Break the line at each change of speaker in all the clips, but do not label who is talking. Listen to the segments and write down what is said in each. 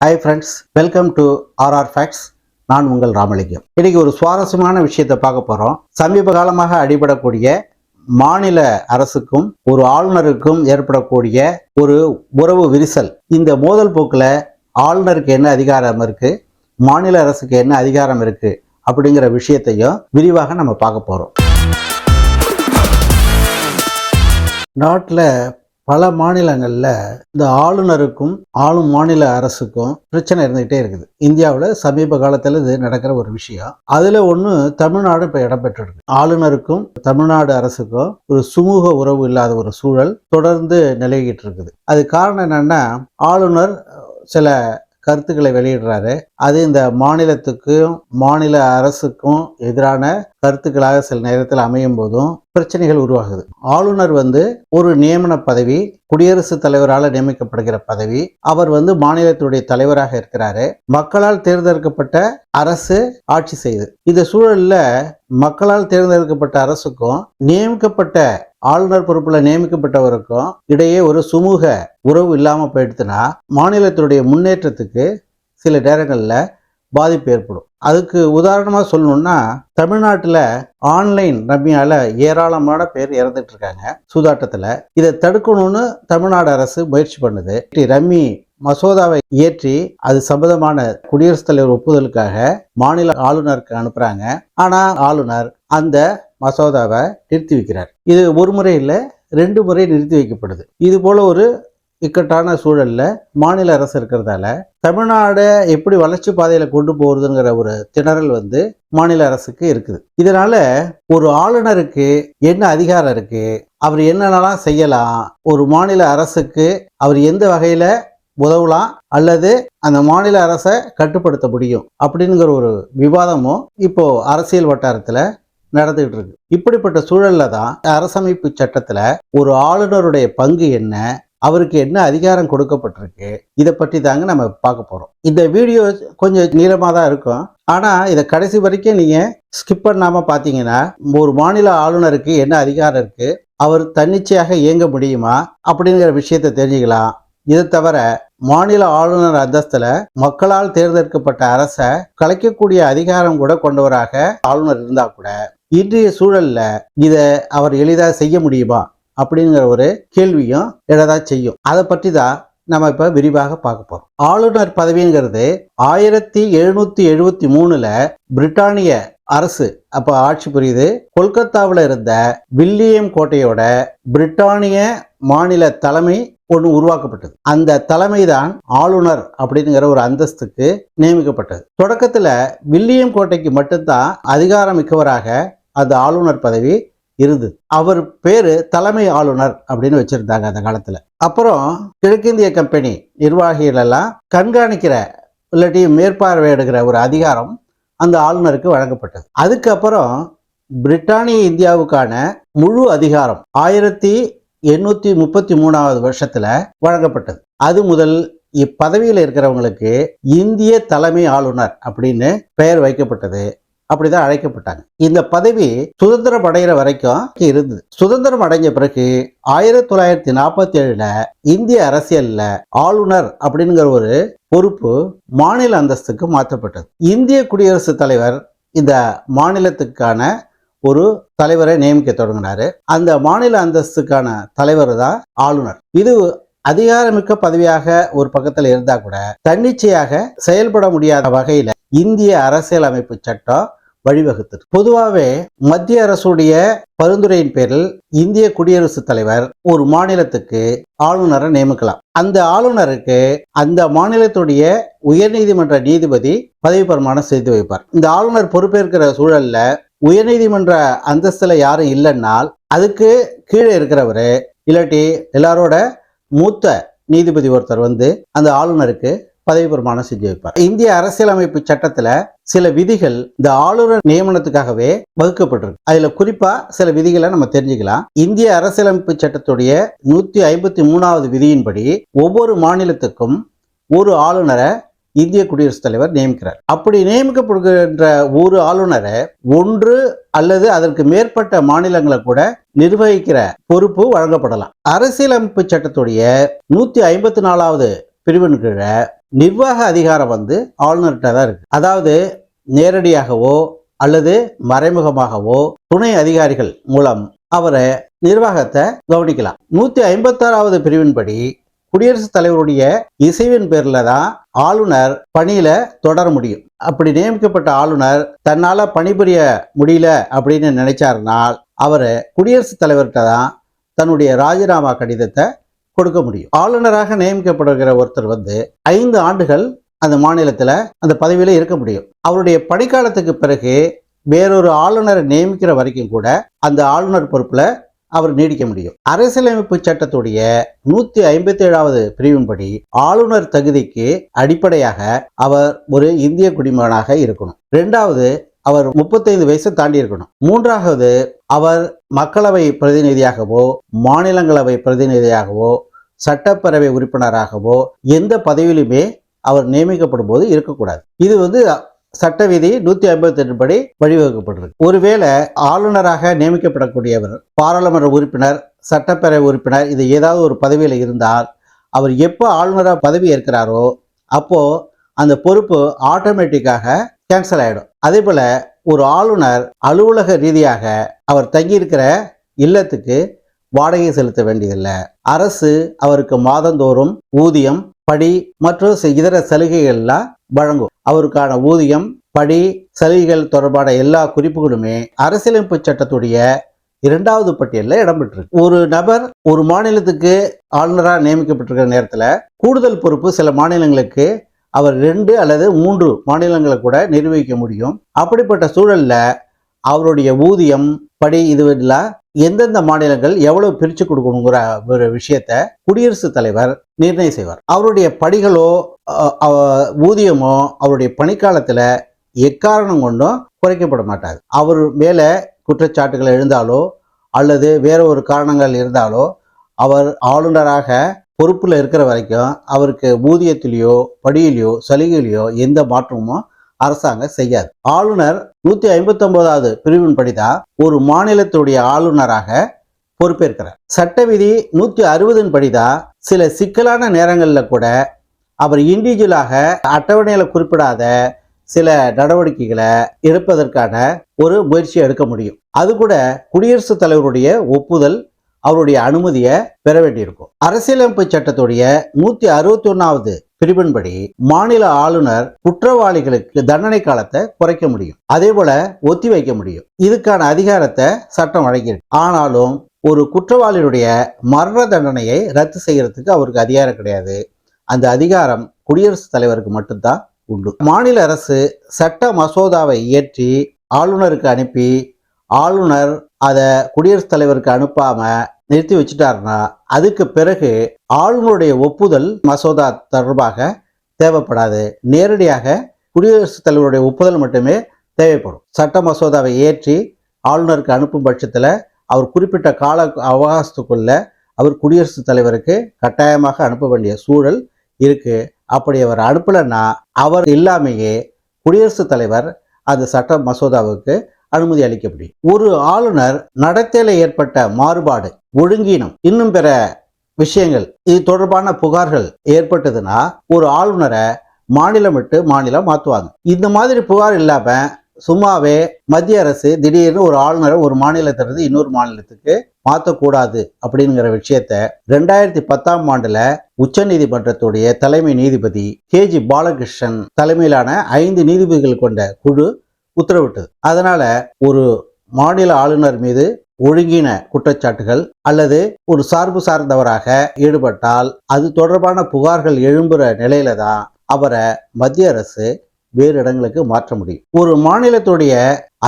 Hi friends welcome to R R facts நான் உங்கள் ராமலிங்கம். இன்னைக்கு ஒரு சுவாரஸ்யமான விஷயத்தை பார்க்க போகிறோம் சமீப காலமாக அடிபடக்கூடிய மாநில அரசுக்கும் ஒரு ஆளுநருக்கும் ஏற்படக்கூடிய ஒரு உறவு விரிசல். இந்த மோதல் போக்கில் ஆளுநருக்கு என்ன அதிகாரம் இருக்குது மாநில அரசுக்கு என்ன அதிகாரம் இருக்குது அப்படிங்கிற விஷயத்தையும் விரிவாக நம்ம பார்க்க போகிறோம் நாட்டில் பல மாநிலங்களில் இந்த ஆளுநருக்கும் ஆளும் மாநில அரசுக்கும் பிரச்சனை இருந்துகிட்டே இருக்குது. இந்தியாவில் சமீப காலத்தில் இது நடக்கிற ஒரு விஷயம். அதில் ஒன்று தமிழ்நாடு இப்போ இடம்பெற்றிருக்கு ஆளுநருக்கும் தமிழ்நாடு அரசுக்கும் ஒரு சுமூக உறவு இல்லாத ஒரு சூழல் தொடர்ந்து நிலவிக்கிட்டு இருக்குது. அது காரணம் என்னென்னா ஆளுநர் சில கருத்துக்களை வெளியிடுறாரு. அது இந்த மாநிலத்துக்கும் மாநில அரசுக்கும் எதிரான கருத்துக்களாக சில நேரத்தில் அமையும் போதும் பிரச்சனைகள் உருவாகுது. ஆளுநர் வந்து ஒரு நியமன பதவி குடியரசுத் தலைவரால் நியமிக்கப்படுகிற பதவி அவர் வந்து மாநிலத்துடைய தலைவராக இருக்கிறாரு. மக்களால் தேர்ந்தெடுக்கப்பட்ட அரசு ஆட்சி செய்யுது இந்த சூழல்ல மக்களால் தேர்ந்தெடுக்கப்பட்ட அரசுக்கும் நியமிக்கப்பட்ட ஆளுநர் பொறுப்பில் நியமிக்கப்பட்டவருக்கும் இடையே ஒரு சுமூக உறவு இல்லாமல் போயிடுத்துன்னா மாநிலத்தினுடைய முன்னேற்றத்துக்கு சில நேரங்களில் பாதிப்பு ஏற்படும். அதுக்கு உதாரணமாக சொல்லணும்னா தமிழ்நாட்டில் ஆன்லைன் ரம்மியால் ஏராளமான பேர் இறந்துட்டு இருக்காங்க சூதாட்டத்தில். இதை தடுக்கணும்னு தமிழ்நாடு அரசு முயற்சி பண்ணுது. ரம்மி மசோதாவை இயற்றி அது சம்பந்தமான குடியரசுத் தலைவர் ஒப்புதலுக்காக மாநில ஆளுநருக்கு அனுப்புகிறாங்க ஆனால் ஆளுநர் அந்த மசோதாவை நிறுத்தி வைக்கிறார். இது ஒரு முறை இல்லை ரெண்டு முறை நிறுத்தி வைக்கப்படுது. இது போல ஒரு இக்கட்டான சூழலில் மாநில அரசு இருக்கிறதால தமிழ்நாடை எப்படி வளர்ச்சி பாதையில் கொண்டு போகிறதுங்கிற ஒரு திணறல் வந்து மாநில அரசுக்கு இருக்குது. இதனால ஒரு ஆளுநருக்கு என்ன அதிகாரம் இருக்கு அவர் என்னென்னலாம் செய்யலாம் ஒரு மாநில அரசுக்கு அவர் எந்த வகையில் உதவலாம் அல்லது அந்த மாநில அரசை கட்டுப்படுத்த முடியும் அப்படிங்கிற ஒரு விவாதமும் இப்போ அரசியல் வட்டாரத்தில் நடந்துகிட்டு இருக்கு இப்படிப்பட்ட சூழல்ல தான் அரசமைப்பு சட்டத்துல ஒரு ஆளுநருடைய பங்கு என்ன அவருக்கு என்ன அதிகாரம் கொடுக்கப்பட்டிருக்கு இதை பற்றி தாங்க நம்ம பார்க்க போறோம். இந்த வீடியோ கொஞ்சம் நீளமாக தான் இருக்கும். ஆனா இதை கடைசி வரைக்கும் நீங்க ஸ்கிப் பண்ணாம பார்த்தீங்கன்னா ஒரு மாநில ஆளுநருக்கு என்ன அதிகாரம் இருக்கு அவர் தன்னிச்சையாக இயங்க முடியுமா அப்படிங்கிற விஷயத்தை தெரிஞ்சுக்கலாம். இது தவிர மாநில ஆளுநர் அந்தஸ்துல மக்களால் தேர்ந்தெடுக்கப்பட்ட அரசை கலைக்கக்கூடிய அதிகாரம் கூட கொண்டவராக ஆளுநர் இருந்தா கூட இன்றைய சூழல்ல இதை அவர் எளிதாக செய்ய முடியுமா? அப்படிங்கிற ஒரு கேள்வியும் எழதான் செய்யும். அதை பற்றி தான் நம்ம இப்போ விரிவாக பார்க்க போகிறோம் ஆளுநர் பதவிங்கிறது ஆயிரத்தி எழுநூத்தி எழுபத்தி மூணுல பிரிட்டானிய அரசு அப்ப ஆட்சி புரியுது கொல்கத்தாவில் இருந்த வில்லியம் கோட்டையோட பிரிட்டானிய மாநில தலைமை ஒன்று உருவாக்கப்பட்டது. அந்த தலைமை தான் ஆளுநர் அப்படிங்கிற ஒரு அந்தஸ்துக்கு நியமிக்கப்பட்டது. தொடக்கத்துல வில்லியம் கோட்டைக்கு மட்டும்தான் அதிகாரம் மிக்கவராக அந்த ஆளுநர் பதவி இருந்தது. அவர் பேரு தலைமை ஆளுநர் அப்படின்னு வச்சிருந்தாங்க அந்த காலத்துல. அப்புறம் கிழக்கிந்திய கம்பெனி நிர்வாகிகள் எல்லாம் கண்காணிக்கிற இல்லாட்டி மேற்பார்வையிடுகிற ஒரு அதிகாரம் அந்த ஆளுநருக்கு வழங்கப்பட்டது. அதுக்கப்புறம் பிரிட்டானிய இந்தியாவுக்கான முழு அதிகாரம் ஆயிரத்தி எண்ணூத்தி முப்பத்தி மூணாவது வருஷத்துல வழங்கப்பட்டது. அது முதல் இப்பதவியில் இருக்கிறவங்களுக்கு இந்திய தலைமை ஆளுநர் அப்படின்னு பெயர் வைக்கப்பட்டது. அப்படிதான் அழைக்கப்பட்டாங்க. இந்த பதவி சுதந்திரம் அடைகிற வரைக்கும் இருந்தது. சுதந்திரம் அடைஞ்ச பிறகு ஆயிரத்தி தொள்ளாயிரத்தி நாற்பத்தி ஏழுல இந்திய அரசியல்ல ஆளுநர் அப்படிங்கிற ஒரு பொறுப்பு மாநில அந்தஸ்துக்கு மாற்றப்பட்டது. இந்திய குடியரசுத் தலைவர் இந்த மாநிலத்துக்கான ஒரு தலைவரை நியமிக்க தொடங்கினாரு. அந்த மாநில அந்தஸ்துக்கான தலைவர் தான் ஆளுநர். இது அதிகாரமிக்க பதவியாக ஒரு பக்கத்தில் இருந்தா கூட தன்னிச்சையாக செயல்பட முடியாத வகையில இந்திய அரசியலமைப்பு சட்டம் வழிவகுத்தது. பொதுவாகவே மத்திய அரசுடைய பரிந்துரையின் பேரில் இந்திய குடியரசுத் தலைவர் ஒரு மாநிலத்துக்கு ஆளுநரை நியமிக்கலாம். அந்த ஆளுநருக்கு அந்த மாநிலத்துடைய உயர்நீதிமன்ற நீதிபதி பதவி பிரமாணம் செய்து வைப்பார். இந்த ஆளுநர் பொறுப்பேற்கிற சூழல்ல உயர்நீதிமன்ற அந்தஸ்துல யாரும் இல்லைன்னால் அதுக்கு கீழே இருக்கிறவரு இல்லாட்டி எல்லாரோட மூத்த நீதிபதி ஒருத்தர் வந்து அந்த ஆளுநருக்கு பதவி பிரமாணம் செஞ்சு வைப்பார். இந்திய அரசியலமைப்பு சட்டத்துல சில விதிகள் இந்த ஆளுநர் நியமனத்துக்காகவே வகுக்கப்பட்டிருக்கு. அதுல குறிப்பா சில விதிகளை நம்ம தெரிஞ்சுக்கலாம். இந்திய அரசியலமைப்பு சட்டத்துடைய நூத்தி ஐம்பத்தி மூணாவது விதியின்படி ஒவ்வொரு மாநிலத்துக்கும் ஒரு ஆளுநரை இந்திய குடியரசுத் தலைவர் நியமிக்கிறார். அப்படி நியமிக்கப்படுகின்ற ஒரு ஆளுநரை ஒன்று அல்லது அதற்கு மேற்பட்ட மாநிலங்களை கூட நிர்வகிக்கிற பொறுப்பு வழங்கப்படலாம். அரசியலமைப்பு சட்டத்துடைய நூத்தி ஐம்பத்தி நாலாவது பிரிவின் கீழே நிர்வாக அதிகாரம் வந்து ஆளுநர்கிட்ட தான் இருக்கு. அதாவது நேரடியாகவோ அல்லது மறைமுகமாகவோ துணை அதிகாரிகள் மூலம் அவரை நிர்வாகத்தை கவனிக்கலாம். நூத்தி ஐம்பத்தாறாவது பிரிவின்படி குடியரசுத் தலைவருடைய இசைவின் பேர்ல தான் ஆளுநர் பணியில தொடர முடியும். அப்படி நியமிக்கப்பட்ட ஆளுநர் தன்னால பணிபுரிய முடியல அப்படின்னு நினைச்சாருனால் அவரை குடியரசுத் தலைவர்கிட்ட தான் தன்னுடைய ராஜினாமா கடிதத்தை கொடுக்க முடியும். ஆளுநராக நியமிக்கப்படுகிற ஒருத்தர் வந்து ஐந்து ஆண்டுகள் அந்த மாநிலத்தில் அந்த பதவியில் இருக்க முடியும். அவருடைய பணிக்காலத்துக்கு பிறகு வேறொரு ஆளுநரை நியமிக்கிற வரைக்கும் கூட அந்த ஆளுநர் பொறுப்பில் அவர் நீடிக்க முடியும். அரசியலமைப்பு சட்டத்துடைய நூத்தி ஐம்பத்தி ஏழாவது பிரிவின்படி ஆளுநர் தகுதிக்கு அடிப்படையாக அவர் ஒரு இந்திய குடிமகனாக இருக்கணும். ரெண்டாவது அவர் முப்பத்தைந்து வயசு தாண்டி இருக்கணும். மூன்றாவது அவர் மக்களவை பிரதிநிதியாகவோ மாநிலங்களவை பிரதிநிதியாகவோ சட்டப்பேரவை உறுப்பினராகவோ எந்த பதவியிலுமே அவர் நியமிக்கப்படும் போது இருக்கக்கூடாது. இது வந்து சட்ட விதி நூத்தி ஐம்பத்தி எட்டு படி வழிவகுக்கப்பட்டிருக்கு. ஒருவேளை ஆளுநராக நியமிக்கப்படக்கூடியவர் பாராளுமன்ற உறுப்பினர் சட்டப்பேரவை உறுப்பினர் இது ஏதாவது ஒரு பதவியில் இருந்தால் அவர் எப்போ ஆளுநராக பதவி ஏற்கிறாரோ அப்போ அந்த பொறுப்பு ஆட்டோமேட்டிக்காக கேன்சல் ஆகிடும் அதே போல ஒரு ஆளுநர் அலுவலக ரீதியாக அவர் தங்கியிருக்கிற இல்லத்துக்கு வாடகை செலுத்த வேண்டியதில்லை. அரசு அவருக்கு மாதந்தோறும் ஊதியம் படி மற்றும் இதர சலுகைகள்லாம் வழங்கும். அவருக்கான ஊதியம் படி சலுகைகள் தொடர்பான எல்லா குறிப்புகளுமே அரசியலமைப்பு சட்டத்துடைய இரண்டாவது பட்டியலில் இடம்பெற்றிருக்கு. ஒரு நபர் ஒரு மாநிலத்துக்கு ஆளுநராக நியமிக்கப்பட்டிருக்கிற நேரத்தில் கூடுதல் பொறுப்பு சில மாநிலங்களுக்கு அவர் ரெண்டு அல்லது மூன்று மாநிலங்களை கூட நிர்வகிக்க முடியும். அப்படிப்பட்ட சூழலில் அவருடைய ஊதியம் படி இதுல எந்தெந்த மாநிலங்கள் எவ்வளவு பிரிச்சு கொடுக்கணுங்கிற ஒரு விஷயத்த குடியரசுத் தலைவர் நிர்ணயம் செய்வார். அவருடைய படிகளோ ஊதியமோ அவருடைய பணிக்காலத்துல எக்காரணம் கொண்டும் குறைக்கப்பட மாட்டாது. அவர் மேல குற்றச்சாட்டுகள் எழுந்தாலோ அல்லது வேற ஒரு காரணங்கள் இருந்தாலோ அவர் ஆளுநராக பொறுப்புல இருக்கிற வரைக்கும் அவருக்கு ஊதியத்திலேயோ படியிலையோ சலுகையிலையோ எந்த மாற்றமும் அரசாங்கம் செய்யாது. ஆளுநர் நூத்தி ஐம்பத்தி ஒன்பதாவது பிரிவின்படிதான் ஒரு மாநிலத்துடைய ஆளுநராக பொறுப்பேற்கிறார். சட்ட விதி நூத்தி அறுபதின் படிதான் சில சிக்கலான நேரங்களில் கூட அவர் இண்டிவிஜுவலாக அட்டவணையில குறிப்பிடாத சில நடவடிக்கைகளை எடுப்பதற்கான ஒரு முயற்சியை எடுக்க முடியும். அது கூட குடியரசுத் தலைவருடைய ஒப்புதல் அவருடைய அனுமதியை பெற வேண்டியிருக்கும். அரசியலமைப்பு சட்டத்துடைய நூத்தி அறுபத்தி ஒன்னாவது பிரிவின்படி மாநில ஆளுநர் குற்றவாளிகளுக்கு தண்டனை காலத்தை குறைக்க முடியும். அதே போல ஒத்தி வைக்க முடியும். இதுக்கான அதிகாரத்தை சட்டம் வழங்கியிருக்கு. ஆனாலும் ஒரு குற்றவாளியுடைய மரண தண்டனையை ரத்து செய்யறதுக்கு அவருக்கு அதிகாரம் கிடையாது. அந்த அதிகாரம் குடியரசுத் தலைவருக்கு மட்டும்தான் உண்டு. மாநில அரசு சட்ட மசோதாவை இயற்றி ஆளுநருக்கு அனுப்பி ஆளுநர் அதை குடியரசுத் தலைவருக்கு அனுப்பாம நிறுத்தி வச்சுட்டாருன்னா அதுக்கு பிறகு ஆளுநருடைய ஒப்புதல் மசோதா தொடர்பாக தேவைப்படாது. நேரடியாக குடியரசுத் தலைவருடைய ஒப்புதல் மட்டுமே தேவைப்படும். சட்ட மசோதாவை ஏற்றி ஆளுநருக்கு அனுப்பும் பட்சத்தில் அவர் குறிப்பிட்ட கால அவகாசத்துக்குள்ள அவர் குடியரசுத் தலைவருக்கு கட்டாயமாக அனுப்ப வேண்டிய சூழல் இருக்கு. அப்படி அவர் அனுப்பலைன்னா அவர் இல்லாமையே குடியரசுத் தலைவர் அந்த சட்ட மசோதாவுக்கு அனுமதி அளிக்க முடியும் ஒரு ஆளுநர் நடத்தையில ஏற்பட்ட மாறுபாடு ஒழுங்கீனம் இன்னும் பிற விஷயங்கள் இது தொடர்பான புகார்கள் ஏற்பட்டதுன்னா ஒரு ஆளுநரை மாநிலம் விட்டு மாநிலம் மாற்றுவாங்க இந்த மாதிரி புகார் இல்லாம சும்மாவே மத்திய அரசு திடீர்னு ஒரு ஆளுநரை ஒரு மாநிலத்திலிருந்து இன்னொரு மாநிலத்துக்கு மாற்றக்கூடாது அப்படிங்கிற விஷயத்த ரெண்டாயிரத்தி பத்தாம் ஆண்டுல உச்சநீதிமன்றத்துடைய தலைமை நீதிபதி கே ஜி பாலகிருஷ்ணன் தலைமையிலான ஐந்து நீதிபதிகள் கொண்ட குழு உத்தரவிட்டது. அதனால ஒரு மாநில ஆளுநர் மீது ஒழுங்கின குற்றச்சாட்டுகள் அல்லது ஒரு சார்பு சார்ந்தவராக ஈடுபட்டால் அது தொடர்பான புகார்கள் எழும்புற நிலையில தான் அவரை மத்திய அரசு வேறு இடங்களுக்கு மாற்ற முடியும். ஒரு மாநிலத்துடைய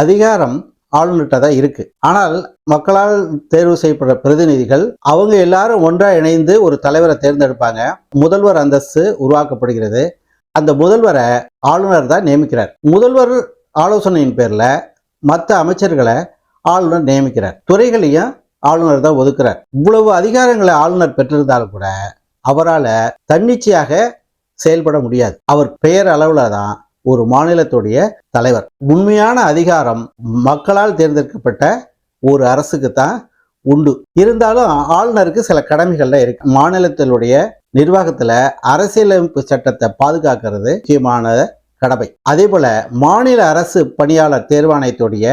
அதிகாரம் ஆளுநர்கிட்ட தான் இருக்கு. ஆனால் மக்களால் தேர்வு செய்யப்பட்ட பிரதிநிதிகள் அவங்க எல்லாரும் ஒன்றா இணைந்து ஒரு தலைவரை தேர்ந்தெடுப்பாங்க. முதல்வர் அந்தஸ்து உருவாக்கப்படுகிறது. அந்த முதல்வரை ஆளுநர் தான் நியமிக்கிறார். முதல்வர் ஆலோசனையின் பேரில் மற்ற அமைச்சர்களை ஆளுநர் நியமிக்கிறார். துறைகளையும் ஆளுநர் தான் ஒதுக்குறார். இவ்வளவு அதிகாரங்களை ஆளுநர் பெற்றிருந்தாலும் கூட அவரால் தன்னிச்சையாக செயல்பட முடியாது. அவர் பெயர் அளவில் தான் ஒரு மாநிலத்துடைய தலைவர். உண்மையான அதிகாரம் மக்களால் தேர்ந்தெடுக்கப்பட்ட ஒரு அரசுக்கு தான் உண்டு. இருந்தாலும் ஆளுநருக்கு சில கடமைகள்லாம் இருக்கு. மாநிலத்தினுடைய நிர்வாகத்தில் அரசியலமைப்பு சட்டத்தை பாதுகாக்கிறது முக்கியமான கடமை. அதே போல மாநில அரசு பணியாளர் தேர்வாணையத்துடைய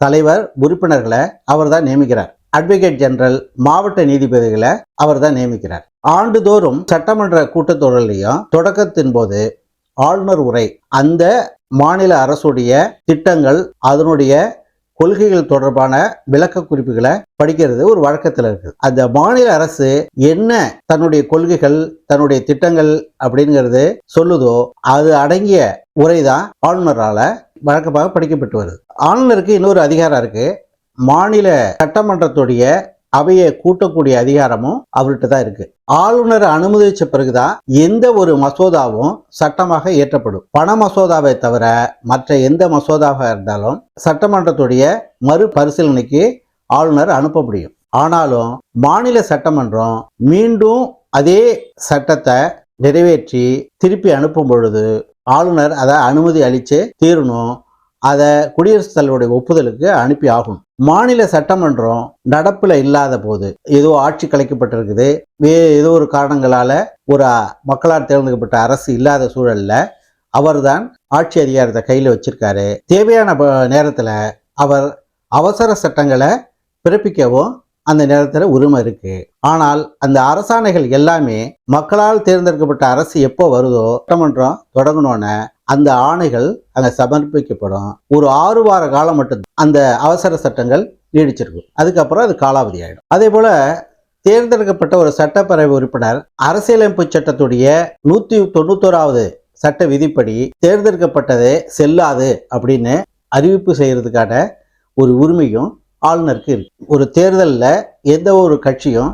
தலைவர் உறுப்பினர்களை அவர் தான் நியமிக்கிறார். அட்வொகேட் ஜெனரல் மாவட்ட நீதிபதிகளை அவர் தான் நியமிக்கிறார். ஆண்டுதோறும் சட்டமன்ற கூட்டத்தொடரிலையும் தொடக்கத்தின் போது ஆளுநர் உரை அந்த மாநில அரசுடைய திட்டங்கள் அதனுடைய கொள்கைகள் தொடர்பான விளக்க குறிப்புகளை படிக்கிறது ஒரு வழக்கத்தில் இருக்குது அந்த மாநில அரசு என்ன தன்னுடைய கொள்கைகள் தன்னுடைய திட்டங்கள் அப்படிங்கிறது சொல்லுதோ அது அடங்கிய உரைதான் ஆளுநரால் வழக்கமாக படிக்கப்பட்டு வருது. ஆளுநருக்கு இன்னொரு அதிகாரம் இருக்கு. மாநில சட்டமன்றத்துடைய அவையை கூட்டக்கூடிய அதிகாரமும் அவர்கிட்ட தான் இருக்கு. ஆளுநர் அனுமதிச்ச பிறகுதான் எந்த ஒரு மசோதாவும் சட்டமாக இயற்றப்படும். பண மசோதாவை தவிர மற்ற எந்த மசோதாவாக இருந்தாலும் சட்டமன்றத்துடைய மறுபரிசீலனைக்கு ஆளுநர் அனுப்ப முடியும். ஆனாலும் மாநில சட்டமன்றம் மீண்டும் அதே சட்டத்தை நிறைவேற்றி திருப்பி அனுப்பும் பொழுது ஆளுநர் அதை அனுமதி அளித்து தீரணும். அதை குடியரசுத் தலைவருடைய ஒப்புதலுக்கு அனுப்பி ஆகும் மாநில சட்டமன்றம் நடப்பில் இல்லாத போது ஏதோ ஆட்சி கலைக்கப்பட்டிருக்குது. வே ஏதோ ஒரு காரணங்களால் ஒரு மக்களால் தேர்ந்தெடுக்கப்பட்ட அரசு இல்லாத சூழலில் அவர்தான் ஆட்சி அதிகாரத்தை கையில் வச்சிருக்காரு. தேவையான ப- அவர் அவசர சட்டங்களை பிறப்பிக்கவும் அந்த நேரத்தில் உரிமை இருக்கு. ஆனால் அந்த அரசாணைகள் எல்லாமே மக்களால் தேர்ந்தெடுக்கப்பட்ட அரசு எப்போ வருதோ சட்டமன்றம் தொடங்கணும்னு அந்த ஆணைகள் அங்கே சமர்ப்பிக்கப்படும். ஒரு ஆறு வார காலம் மட்டும் அந்த அவசர சட்டங்கள் நீடிச்சிருக்கும். அதுக்கப்புறம் அது காலாவதி ஆகிடும் அதே போல தேர்ந்தெடுக்கப்பட்ட ஒரு சட்டப்பேரவை உறுப்பினர் அரசியலமைப்பு சட்டத்துடைய நூத்தி தொண்ணூத்தோராவது சட்ட விதிப்படி தேர்ந்தெடுக்கப்பட்டது செல்லாது அப்படின்னு அறிவிப்பு செய்கிறதுக்கான ஒரு உரிமையும் ஆளுநருக்கு இருக்கு. ஒரு தேர்தலில் எந்த ஒரு கட்சியும்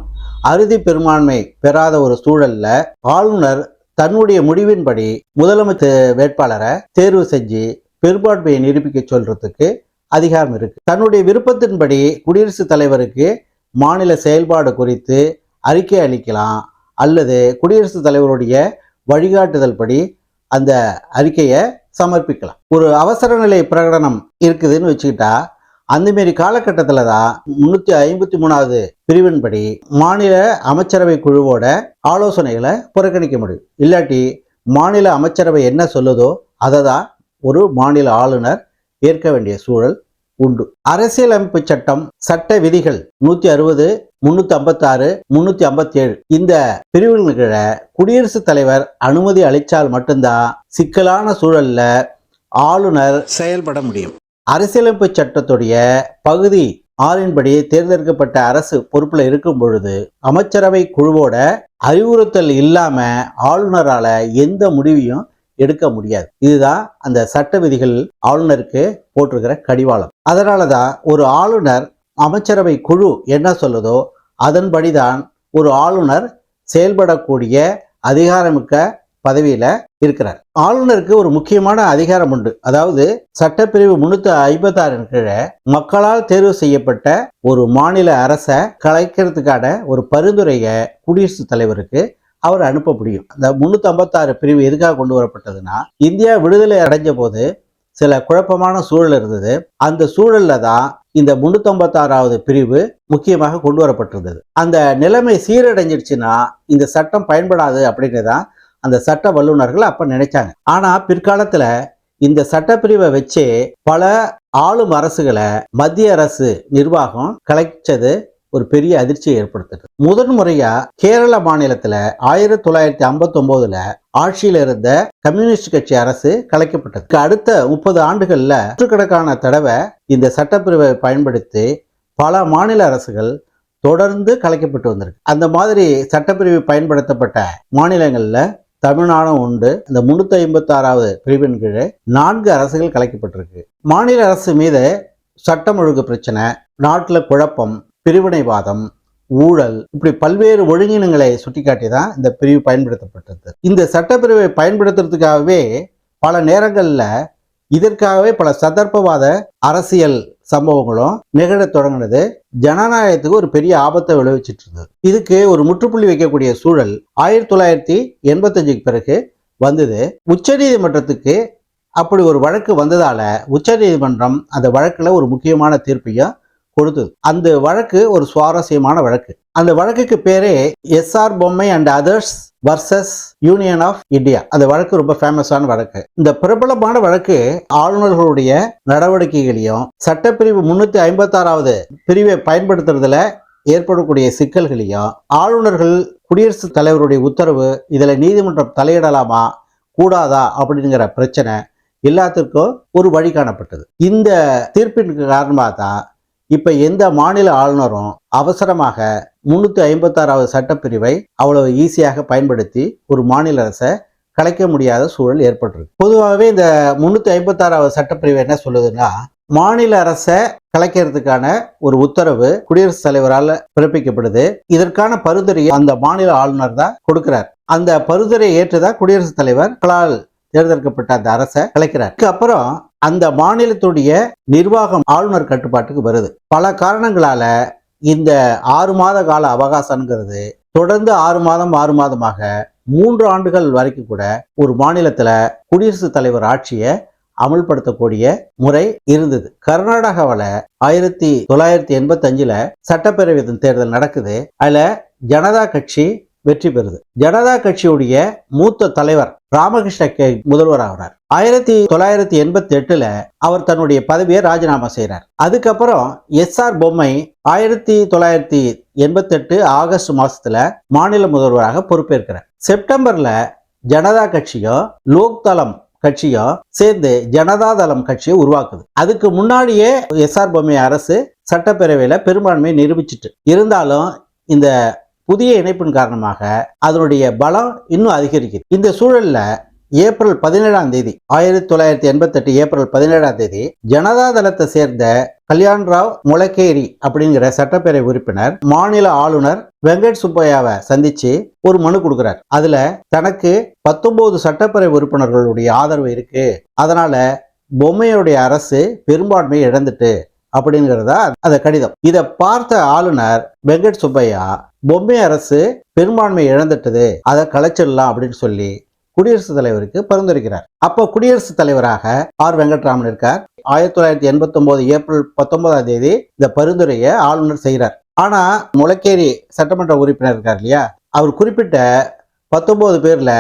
அறுதி பெரும்பான்மை பெறாத ஒரு சூழலில் ஆளுநர் தன்னுடைய முடிவின்படி முதலமைச்சர் வேட்பாளரை தேர்வு செஞ்சு பெரும்பான்மையை நிரூபிக்க சொல்றதுக்கு அதிகாரம் இருக்கு. தன்னுடைய விருப்பத்தின்படி குடியரசுத் தலைவருக்கு மாநில செயல்பாடு குறித்து அறிக்கை அளிக்கலாம் அல்லது குடியரசுத் தலைவருடைய வழிகாட்டுதல் படி அந்த அறிக்கையை சமர்ப்பிக்கலாம். ஒரு அவசர நிலை பிரகடனம் இருக்குதுன்னு வச்சுக்கிட்டா அந்த மாரி காலகட்டத்தில் தான் முன்னூற்றி ஐம்பத்தி மூணாவது பிரிவின்படி மாநில அமைச்சரவை குழுவோட ஆலோசனைகளை புறக்கணிக்க முடியும். இல்லாட்டி மாநில அமைச்சரவை என்ன சொல்லுதோ அதை தான் ஒரு மாநில ஆளுநர் ஏற்க வேண்டிய சூழல் உண்டு. அரசியலமைப்பு சட்டம் சட்ட விதிகள் நூத்தி அறுபது முன்னூத்தி ஐம்பத்தாறு முன்னூத்தி ஐம்பத்தி ஏழு இந்த பிரிவுகளின் குடியரசுத் தலைவர் அனுமதி அளித்தால் மட்டும்தான் சிக்கலான சூழல்ல ஆளுநர் செயல்பட முடியும். அரசியலமைப்பு சட்டத்துடைய பகுதி ஆறின்படி தேர்ந்தெடுக்கப்பட்ட அரசு பொறுப்பில் இருக்கும் பொழுது அமைச்சரவை குழுவோட அறிவுறுத்தல் இல்லாம ஆளுநரால எந்த முடிவையும் எடுக்க முடியாது. இதுதான் அந்த சட்ட விதிகள் ஆளுநருக்கு போட்டிருக்கிற கடிவாளம். அதனால தான் ஒரு ஆளுநர் அமைச்சரவை குழு என்ன சொல்லுதோ அதன்படிதான் ஒரு ஆளுநர் செயல்படக்கூடிய அதிகாரமிக்க பதவியில இருக்கிறார். ஆளுநருக்கு ஒரு முக்கியமான அதிகாரம் உண்டு. அதாவது சட்டப்பிரிவு முன்னூத்தி ஐம்பத்தி ஆறின் கீழே மக்களால் தேர்வு செய்யப்பட்ட ஒரு மாநில அரசை கலைக்கிறதுக்கான ஒரு பரிந்துரையை குடியரசுத் தலைவருக்கு அவர் அனுப்ப முடியும். அந்த முன்னூத்தி ஐம்பத்தாறு பிரிவு எதுக்காக கொண்டு வரப்பட்டதுன்னா இந்தியா விடுதலை அடைஞ்ச போது சில குழப்பமான சூழல் இருந்தது. அந்த சூழல்ல தான் இந்த முன்னூத்தி பிரிவு முக்கியமாக கொண்டு வரப்பட்டிருந்தது. அந்த நிலைமை சீரடைஞ்சிடுச்சுன்னா இந்த சட்டம் பயன்படாது அப்படின்னு தான் அந்த சட்ட வல்லுநர்கள் அப்ப நினைச்சாங்க. ஆனா பிற்காலத்துல இந்த சட்டப்பிரிவை வச்சே பல ஆளும் அரசுகளை மத்திய அரசு நிர்வாகம் கலைச்சது ஒரு பெரிய அதிர்ச்சியை ஏற்படுத்துது. முதன் முறையா கேரள மாநிலத்துல ஆயிரத்தி தொள்ளாயிரத்தி ஐம்பத்தி ஒன்பதுல ஆட்சியில் இருந்த கம்யூனிஸ்ட் கட்சி அரசு கலைக்கப்பட்டது. அடுத்த முப்பது ஆண்டுகள்ல நூற்றுக்கணக்கான தடவை இந்த சட்டப்பிரிவை பயன்படுத்தி பல மாநில அரசுகள் தொடர்ந்து கலைக்கப்பட்டு வந்திருக்கு. அந்த மாதிரி சட்டப்பிரிவு பயன்படுத்தப்பட்ட மாநிலங்கள்ல தமிழ்நாடும் உண்டு. இந்த முன்னூத்தி ஐம்பத்தி ஆறாவது பிரிவின் கீழே நான்கு அரசுகள் கலைக்கப்பட்டிருக்கு. மாநில அரசு மீது சட்டம் ஒழுங்கு பிரச்சனை நாட்டில் குழப்பம் பிரிவினைவாதம் ஊழல் இப்படி பல்வேறு ஒழுங்கினங்களை சுட்டிக்காட்டி தான் இந்த பிரிவு பயன்படுத்தப்பட்டது. இந்த சட்டப்பிரிவை பயன்படுத்துறதுக்காகவே பல நேரங்களில் இதற்காகவே பல சந்தர்ப்பவாத அரசியல் சம்பவங்களும் நிகழத் தொடங்கினது. ஜனநாயகத்துக்கு ஒரு பெரிய ஆபத்தை விளைவிச்சிட்டு இருந்தது இதுக்கு ஒரு முற்றுப்புள்ளி வைக்கக்கூடிய சூழல் ஆயிரத்தி தொள்ளாயிரத்தி எண்பத்தஞ்சுக்கு பிறகு வந்தது. உச்சநீதிமன்றத்துக்கு அப்படி ஒரு வழக்கு வந்ததால உச்சநீதிமன்றம் அந்த வழக்கில் ஒரு முக்கியமான தீர்ப்பையும் கொடுத்தது. அந்த வழக்கு ஒரு சுவாரஸ்யமான வழக்கு. அந்த வழக்குக்கு பேரே S R Bommai and others versus Union of India அந்த வழக்கு ரொம்ப ஃபேமஸான வழக்கு. இந்த பிரபலமான வழக்கு ஆளுநர்களுடைய நடவடிக்கைகளையும் சட்டப்பிரிவு முன்னூத்தி ஐம்பத்தாறாவது பிரிவை பயன்படுத்துறதுல ஏற்படக்கூடிய சிக்கல்களையும் ஆளுநர்கள் குடியரசுத் தலைவருடைய உத்தரவு இதில் நீதிமன்றம் தலையிடலாமா கூடாதா அப்படிங்கிற பிரச்சனை எல்லாத்திற்கும் ஒரு வழி காணப்பட்டது. இந்த தீர்ப்பின் காரணமாக தான் இப்ப எந்த மாநில ஆளுநரும் அவசரமாக முன்னூத்தி ஐம்பத்தாறாவது சட்டப்பிரிவை அவ்வளவு ஈஸியாக பயன்படுத்தி ஒரு மாநில அரசை கலைக்க முடியாத சூழல் ஏற்பட்டிருக்கு. பொதுவாகவே இந்த முன்னூத்தி ஐம்பத்தாறாவது சட்டப்பிரிவு என்ன சொல்லுதுன்னா மாநில அரசை கலைக்கிறதுக்கான ஒரு உத்தரவு குடியரசுத் தலைவரால் பிறப்பிக்கப்படுது. இதற்கான பரிந்துரையை அந்த மாநில ஆளுநர் தான் கொடுக்கிறார். அந்த பரிந்துரையை ஏற்றுதான் குடியரசுத் தலைவர் கலால் தேர்ந்தெடுக்கப்பட்ட அந்த அரசை கலைக்கிறார். அப்புறம் அந்த மாநிலத்துடைய நிர்வாகம் ஆளுநர் கட்டுப்பாட்டுக்கு வருது. பல காரணங்களால இந்த ஆறு மாத கால அவகாசம்ங்கிறது தொடர்ந்து ஆறு மாதம் ஆறு மாதமாக மூன்று ஆண்டுகள் வரைக்கும் கூட ஒரு மாநிலத்தில் குடியரசுத் தலைவர் ஆட்சியை அமல்படுத்தக்கூடிய முறை இருந்தது. கர்நாடகாவில் ஆயிரத்தி தொள்ளாயிரத்தி எண்பத்தஞ்சில் சட்டப்பேரவை தேர்தல் நடக்குது. அதில் ஜனதா கட்சி வெற்றி பெறுது. ஜனதா கட்சியுடைய மூத்த தலைவர் ராமகிருஷ்ண கே. முதல்வர் ஆகிறார் ஆயிரத்தி தொள்ளாயிரத்தி எண்பத்தி எட்டுல அவர் தன்னுடைய பதவியை ராஜினாமா செய்கிறார் அதுக்கப்புறம் எஸ் ஆர் பொம்மை ஆயிரத்தி தொள்ளாயிரத்தி எண்பத்தி எட்டு ஆகஸ்ட் மாசத்துல மாநில முதல்வராக பொறுப்பேற்கிறார். செப்டம்பர்ல ஜனதா கட்சியும் லோக்தளம் கட்சியும் சேர்ந்து ஜனதா தளம் கட்சியை உருவாக்குது. அதுக்கு முன்னாடியே எஸ் ஆர் பொம்மை அரசு சட்டப்பேரவையில பெரும்பான்மையை நிரூபிச்சிட்டு. இருந்தாலும் இந்த புதிய இணைப்பின் காரணமாக அதனுடைய பலம் இன்னும் அதிகரிக்குது. இந்த சூழல்ல ஏப்ரல் பதினேழாம் தேதி ஆயிரத்தி தொள்ளாயிரத்தி எண்பத்தெட்டு ஏப்ரல் பதினேழாம் தேதி ஜனதா தளத்தை சேர்ந்த கல்யாண்ராவ் முளக்கேரி அப்படிங்கிற சட்டப்பேரவை உறுப்பினர் மாநில ஆளுநர் வெங்கட் சுப்பையாவை சந்திச்சு ஒரு மனு கொடுக்கிறார். அதுல தனக்கு பத்தொன்பது சட்டப்பேரவை உறுப்பினர்களுடைய ஆதரவு இருக்கு. அதனால பொம்மையுடைய அரசு பெரும்பான்மையை இழந்துட்டு அப்படிங்கிறதா? அந்த கடிதம். இதை பார்த்த ஆளுநர் வெங்கட் சுப்பையா பொம்மை அரசு பெரும்பான்மை இழந்துட்டது அதை கலைச்சிடலாம் அப்படின்னு சொல்லி குடியரசுத் தலைவருக்கு பரிந்துரைக்கிறார். அப்போ குடியரசுத் தலைவராக ஆர். வெங்கட்ராமன் இருக்கார். ஆயிரத்தி தொள்ளாயிரத்தி எண்பத்தி ஒன்பது ஏப்ரல் பத்தொன்பதாம் தேதி இந்த பரிந்துரையை ஆளுநர் செய்கிறார். ஆனா முளக்கேரி சட்டமன்ற உறுப்பினர் இருக்கார் இல்லையா? அவர் குறிப்பிட்ட பத்தொன்பது பேர்ல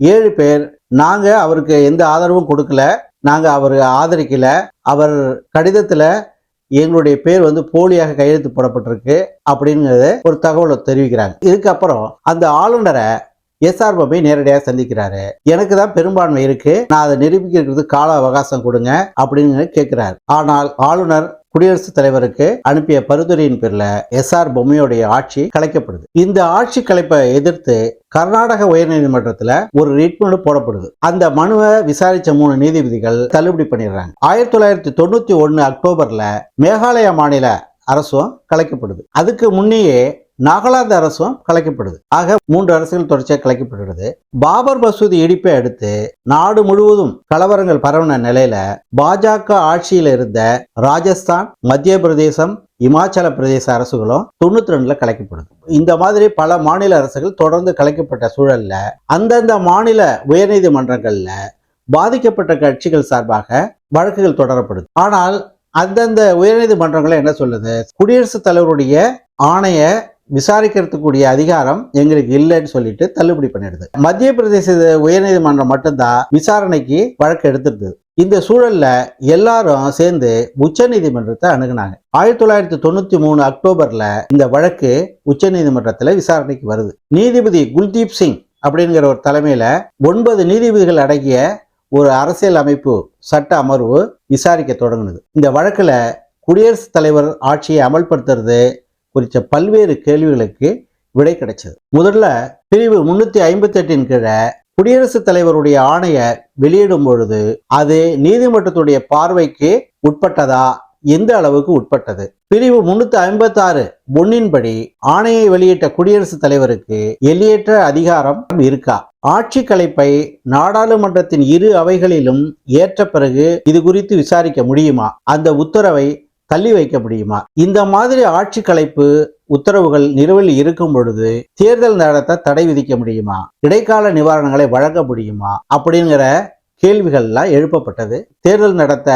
ஏழு பேர் நாங்க அவருக்கு எந்த ஆதரவும் கொடுக்கல நாங்க அவர் ஆதரிக்கல. அவர் கடிதத்துல எங்களுடைய பேர் வந்து போலியாக கையெழுத்து போடப்பட்டிருக்கு அப்படிங்கிறத ஒரு தகவலை தெரிவிக்கிறாங்க. இதுக்கப்புறம் அந்த ஆளுநரை எஸ்ஆர் பாபை நேரடியாக சந்திக்கிறாரு. எனக்கு தான் பெரும்பான்மை இருக்கு. நான் அதை நிரூபிக்கிறதுக்கு கால அவகாசம் கொடுங்க அப்படின்னு கேட்கிறாரு. ஆனால் ஆளுநர் குடியரசுத் தலைவருக்கு அனுப்பிய பரிந்துரையின் பேர்ல எஸ் ஆர் பொம்மையுடைய ஆட்சி கலைக்கப்படுது. இந்த ஆட்சி கலைப்பை எதிர்த்து கர்நாடக உயர்நீதிமன்றத்தில் ஒரு ரிட் மனு போடப்படுது. அந்த மனுவை விசாரிச்ச மூணு நீதிபதிகள் தள்ளுபடி பண்ணிடுறாங்க. ஆயிரத்தி தொள்ளாயிரத்தி தொண்ணூத்தி ஒன்னு அக்டோபர்ல மேகாலயா மாநில அரசும் கலைக்கப்படுது. அதுக்கு முன்னையே நாகாலாந்து அரசும் கலைக்கப்படுது. ஆக மூன்று அரசுகள் தொடர்ச்சியாக கலைக்கப்படுகிறது. பாபர் மசூதி இடிப்பை அடுத்து நாடு முழுவதும் கலவரங்கள் பரவின நிலையில பாஜக ஆட்சியில் இருந்த ராஜஸ்தான் மத்திய பிரதேசம் இமாச்சல பிரதேச அரசுகளும் தொண்ணூத்தி ரெண்டுல கலைக்கப்படுது. இந்த மாதிரி பல மாநில அரசுகள் தொடர்ந்து கலைக்கப்பட்ட சூழல்ல அந்தந்த மாநில உயர்நீதிமன்றங்கள்ல பாதிக்கப்பட்ட கட்சிகள் சார்பாக வழக்குகள் தொடரப்படுது. ஆனால் அந்தந்த உயர்நீதிமன்றங்களை என்ன சொல்லுது? குடியரசுத் தலைவருடைய ஆணைய விசாரிக்கிறதுக்குரிய அதிகாரம் எங்களுக்கு இல்லைன்னு சொல்லிட்டு தள்ளுபடி பண்ணிடுது. மத்திய பிரதேச உயர்நீதிமன்றம் மட்டும்தான் விசாரணைக்கு வழக்கு எடுத்திருந்தது. இந்த சூழல்ல எல்லாரும் சேர்ந்து உச்ச நீதிமன்றத்தை அணுகுனாங்க. ஆயிரத்தி தொள்ளாயிரத்தி தொண்ணூத்தி மூணு அக்டோபர்ல இந்த வழக்கு உச்ச நீதிமன்றத்துல விசாரணைக்கு வருது. நீதிபதி குல்தீப் சிங் அப்படிங்கிற ஒரு தலைமையில ஒன்பது நீதிபதிகள் அடங்கிய ஒரு அரசியல் அமைப்பு சட்ட அமர்வு விசாரிக்க தொடங்குனது. இந்த வழக்குல குடியரசுத் தலைவர் ஆட்சியை அமல்படுத்துறது குறித்த பல்வேறு கேள்விகளுக்கு விடை கிடைச்சது. முதல்ல பிரிவு முன்னூத்தி ஐம்பத்தி எட்டின் கீழே குடியரசுத் தலைவருடைய ஆணைய வெளியிடும் பொழுது அது நீதிமன்றத்துடைய பார்வைக்கு உட்பட்டதா? எந்த அளவுக்கு உட்பட்டது? பிரிவு முன்னூத்தி ஐம்பத்தி ஆறு ஒன்னின்படி ஆணையை வெளியிட்ட குடியரசுத் தலைவருக்கு எல்லையற்ற அதிகாரம் இருக்கா? ஆட்சி கலைப்பை நாடாளுமன்றத்தின் இரு அவைகளிலும் ஏற்ற பிறகு இது குறித்து விசாரிக்க முடியுமா? அந்த உத்தரவை தள்ளி வைக்க முடியுமா? இந்த மாதிரி ஆட்சி கலைப்பு உத்தரவுகள் நிலுவையில் இருக்கும் பொழுது தேர்தல் நடத்த தடை விதிக்க முடியுமா? இடைக்கால நிவாரணங்களை வழங்க முடியுமா? அப்படிங்கிற கேள்விகள்லாம் எழுப்பப்பட்டது. தேர்தல் நடத்த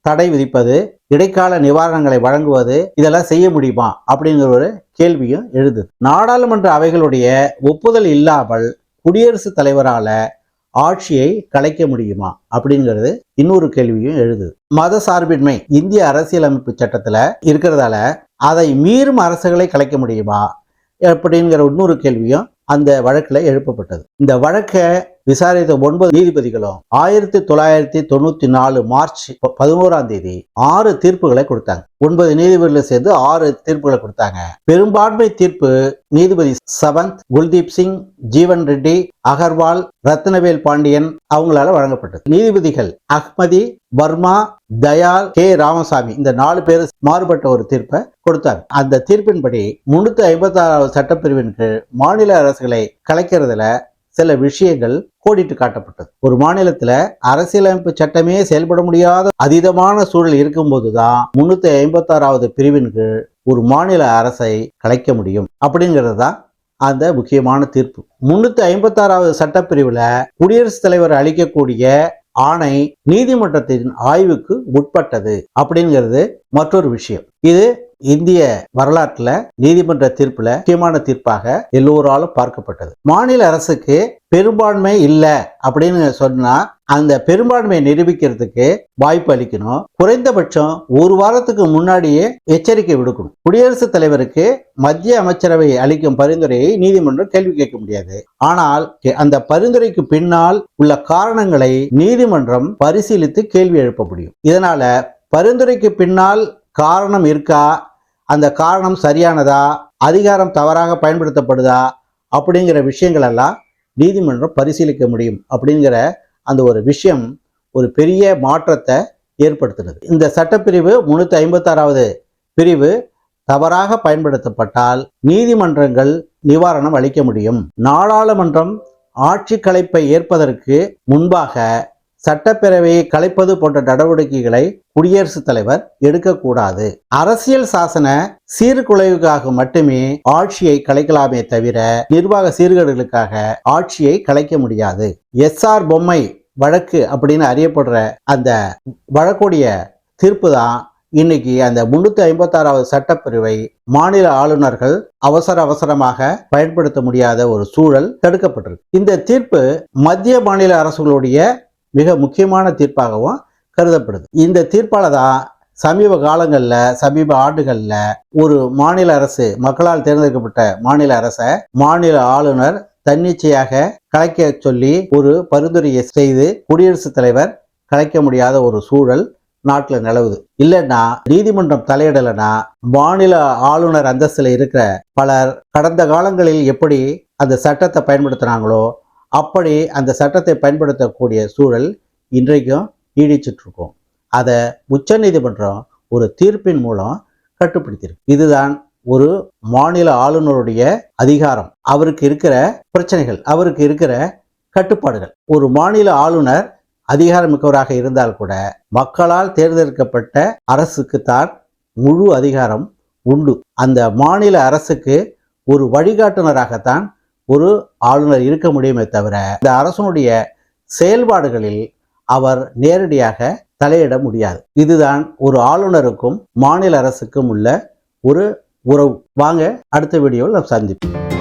தடை விதிப்பது இடைக்கால நிவாரணங்களை வழங்குவது இதெல்லாம் செய்ய முடியுமா? அப்படிங்கிற ஒரு கேள்வியும் எழுது. நாடாளுமன்ற அவைகளுடைய ஒப்புதல் இல்லாமல் குடியரசுத் தலைவரால ஆட்சியை கலைக்க முடியுமா அப்படிங்கிறது இன்னொரு கேள்வியும் எழுது. மத சார்பின்மை இந்திய அரசியலமைப்பு சட்டத்தில் இருக்கிறதால அதை மீறும் அரசுகளை கலைக்க முடியுமா அப்படிங்கிற இன்னொரு கேள்வியும் அந்த வழக்கில் எழுப்பப்பட்டது. இந்த வழக்கை விசாரித்த ஒன்பது நீதிபதிகளும் ஆயிரத்தி தொள்ளாயிரத்தி தொண்ணூத்தி நாலு மார்ச் பதினோராம் தேதி ஆறு தீர்ப்புகளை கொடுத்தாங்க. ஒன்பது நீதிபதிகளை சேர்ந்து ஆறு தீர்ப்புகளை கொடுத்தாங்க. பெரும்பான்மை தீர்ப்பு நீதிபதி சவந்த் குல்தீப் சிங் ஜீவன் ரெட்டி அகர்வால் ரத்னவேல் பாண்டியன் அவங்களால வழங்கப்பட்டது. நீதிபதிகள் அஹ்மதி வர்மா தயால் கே. ராமசாமி இந்த நாலு பேர் மாறுபட்ட ஒரு தீர்ப்பை கொடுத்தாங்க. அந்த தீர்ப்பின்படி முன்னூத்தி ஐம்பத்தி ஆறாவது சட்டப்பிரிவின் கீழ் மாநில அரசுகளை கலைக்கிறதுல சில விஷயங்கள் கோடிட்டு காட்டப்பட்டது. ஒரு மாநிலத்துல அரசியலமைப்பு சட்டமே செயல்பட முடியாத அதீதமான சூழல் இருக்கும்போதுதான் முன்னூத்தி ஐம்பத்தி ஆறாவது பிரிவின் கீழ் ஒரு மாநில அரசை கலைக்க முடியும். அப்படிங்கிறது தான் அந்த முக்கியமான தீர்ப்பு. முன்னூத்தி ஐம்பத்தி ஆறாவது சட்டப்பிரிவுல குடியரசுத் தலைவர் அளிக்கக்கூடிய ஆணை நீதிமன்றத்தின் ஆய்வுக்கு உட்பட்டது. அப்படிங்கிறது மற்றொரு விஷயம். இது இந்திய வரலாற்றுல நீதிமன்ற தீர்ப்புல முக்கியமான தீர்ப்பாக எல்லோராலும் பார்க்கப்பட்டது. மாநில அரசுக்கு பெரும்பான்மை இல்லை அப்படின்னு சொன்னா அந்த பெரும்பான்மையை நிரூபிக்கிறதுக்கு வாய்ப்பு அளிக்கணும். குறைந்தபட்சம் ஒரு வாரத்துக்கு முன்னாடியே எச்சரிக்கை விடுக்கணும். குடியரசுத் தலைவருக்கு மத்திய அமைச்சரவை அளிக்கும் பரிந்துரையை நீதிமன்றம் கேள்வி கேட்க முடியாது. ஆனால் அந்த பரிந்துரைக்கு பின்னால் உள்ள காரணங்களை நீதிமன்றம் பரிசீலித்து கேள்வி எழுப்ப முடியும். இதனால பரிந்துரைக்கு பின்னால் காரணம் இருக்கா? அந்த காரணம் சரியானதா? அதிகாரம் தவறாக பயன்படுத்தப்படுதா? அப்படிங்கிற விஷயங்கள் எல்லாம் நீதிமன்றம் பரிசீலிக்க முடியும் அப்படிங்கிற அந்த ஒரு விஷயம் ஒரு பெரிய மாற்றத்தை ஏற்படுத்தினது. இந்த சட்டப்பிரிவு முன்னூற்றி ஐம்பத்தாறாவது பிரிவு தவறாக பயன்படுத்தப்பட்டால் நீதிமன்றங்கள் நிவாரணம் அளிக்க முடியும். நாடாளுமன்றம் ஆட்சி கலைப்பை ஏற்பதற்கு முன்பாக சட்டப்பேரவையை கலைப்பது போன்ற நடவடிக்கைகளை குடியரசுத் தலைவர் எடுக்கக்கூடாது. அரசியல் சாசன சீர்குலைவுக்காக மட்டுமே ஆட்சியை கலைக்கலாமே தவிர நிர்வாக சீர்கேடுகளுக்காக ஆட்சியை கலைக்க முடியாது. எஸ்ஆர் பொம்மை வழக்கு அப்படின்னு அறியப்படுற அந்த வழக்குடைய தீர்ப்பு தான் இன்னைக்கு அந்த முன்னூத்தி ஐம்பத்தாறாவது சட்டப்பிரிவை மாநில ஆளுநர்கள் அவசர அவசரமாக பயன்படுத்த முடியாத ஒரு சூழல் தடுக்கப்பட்டிருக்கு. இந்த தீர்ப்பு மத்திய மாநில அரசுகளுடைய மிக முக்கியமான தீர்ப்பாகவும் கருதப்படுது. இந்த தீர்ப்பால தான் சமீப காலங்களில் சமீப ஆண்டுகளில் ஒரு மாநில அரசு மக்களால் தேர்ந்தெடுக்கப்பட்ட மாநில அரசை மாநில ஆளுநர் தன்னிச்சையாக கலைக்க சொல்லி ஒரு பரிந்துரையை செய்து குடியரசுத் தலைவர் கலைக்க முடியாத ஒரு சூழல் நாட்டில் நிலவுது. இல்லைன்னா நீதிமன்றம் தலையிடலைன்னா மாநில ஆளுநர் அந்தஸ்தில் இருக்கிற பலர் கடந்த காலங்களில் எப்படி அந்த சட்டத்தை பயன்படுத்தினாங்களோ அப்படி அந்த சட்டத்தை பயன்படுத்தக்கூடிய சூழல் இன்றைக்கும் நீடிச்சிட்ருக்கோம் அதை உச்சநீதிமன்றம் ஒரு தீர்ப்பின் மூலம் கட்டுப்படுத்தியிருக்கு. இதுதான் ஒரு மாநில ஆளுநருடைய அதிகாரம். அவருக்கு இருக்கிற பிரச்சனைகள் அவருக்கு இருக்கிற கட்டுப்பாடுகள். ஒரு மாநில ஆளுநர் அதிகாரமிக்கவராக இருந்தால் கூட மக்களால் தேர்ந்தெடுக்கப்பட்ட அரசுக்கு தான் முழு அதிகாரம் உண்டு. அந்த மாநில அரசுக்கு ஒரு வழிகாட்டுனராகத்தான் ஒரு ஆளுநர் இருக்க முடியுமே தவிர இந்த அரசனுடைய செயல்பாடுகளில் அவர் நேரடியாக தலையிட முடியாது. இதுதான் ஒரு ஆளுநருக்கும் மாநில அரசுக்கும் உள்ள ஒரு உறவு. வாங்க அடுத்த வீடியோவில் சந்திப்போம்.